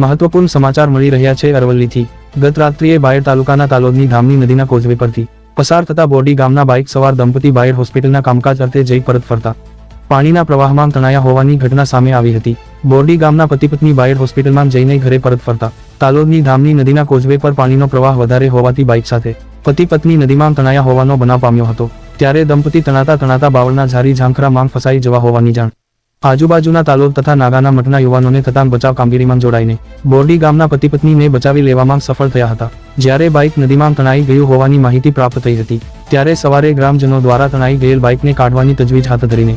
મહત્વપૂર્ણ સમાચાર મળી રહ્યા છે અરવલ્લીથી. ગત રાત્રિએ બાયડ તાલુકાના તાલોદની ધામની નદીના કોઝવે પરથી પસાર થતા બોરડી ગામના બાઇક સવાર દંપતી બાયડ હોસ્પિટલના કામકાજ અર્થે જઈ પરત ફરતા. પાણીના પ્રવાહમાં તણાયા હોવાની ઘટના સામે આવી હતી. બોરડી ગામના પતિપત્ની બાયર હોસ્પિટલમાં જઈને ઘરે પરત ફરતા. તાલોદની ધામની નદીના કોઝવે પર પાણીનો પ્રવાહ વધારે હોવાથી બાઇક સાથે પતિ પત્ની નદીમાં તણાયા હોવાનો બનાવ પામ્યો હતો. ત્યારે દંપતી તણાતા તણાતા બાવળના ઝારી ઝાંખરામાં ફસાઈ જવા હોવાની જાણ આજુબાજુના તાલોલ તથા નાગાના મઠના યુવાનોને થતાં બચાવ કામગીરીમાં જોડાઈને બોરડી ગામના પતિ પત્નીને બચાવી લેવામાં સફળ થયા હતા. જ્યારે બાઇક નદીમાં તણાઈ ગયું હોવાની માહિતી પ્રાપ્ત થઈ હતી, ત્યારે સવારે ગ્રામજનો દ્વારા તણાઈ ગયેલ બાઇકને કાઢવાની તજવીજ હાથ ધરીને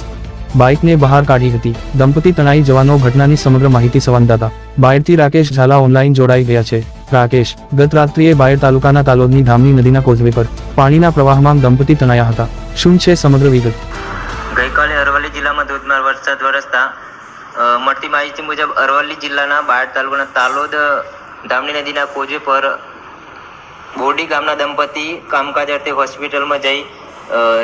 બાઇકને બહાર કાઢી હતી. દંપતી તણાઈ જવાનો ઘટનાની સમગ્ર માહિતી સંવાદદાતા બાયડથી રાકેશ ઝાલા ઓનલાઈન જોડાઈ ગયા છે. રાકેશ, ગત રાત્રિએ બાયડ તાલુકાના તાલોદની ધામની નદીના કોઝવે પર પાણીના પ્રવાહમાં દંપતી તણાયા હતા. શું છે સમગ્ર વિગત? ગઈકાલે અરવલ્લી જિલ્લામાં ધોધમાર વરસાદ વરસતા મળતી માહિતી મુજબ અરવલ્લી જિલ્લાના બાયડ તાલુકાના તાલોદ ધામણી નદીના કોજે પર બોડી ગામના દંપતી કામકાજ અર્થે હોસ્પિટલમાં જઈ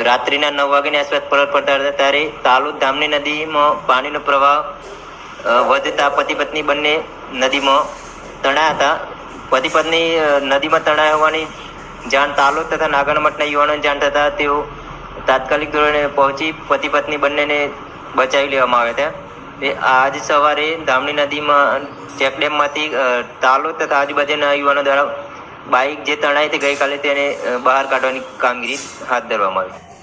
રાત્રિના નવ વાગ્યાની આસપાસ પરત ફરતા હતા. ત્યારે તાલોદ ધામણી નદીમાં પાણીનો પ્રવાહ વધતા પતિ પત્ની બંને નદીમાં તણાયા હતા. પતિ પત્ની નદીમાં તણાયા હોવાની જાણ તાલોદ તથા નાગણ મઠના યુવાનોને જાણ હતા તેઓ તાત્કાલિક ધોરણે પહોંચી પતિ પત્ની બંનેને બચાવી લેવામાં આવ્યા હતા એ આજ સવારે ધામણી નદીમાં ચેકડેમમાંથી તાલો તથા આજુબાજુના યુવાનો દ્વારા બાઇક જે તણાઈ હતી ગઈકાલે તેને બહાર કાઢવાની કામગીરી હાથ ધરવામાં આવી.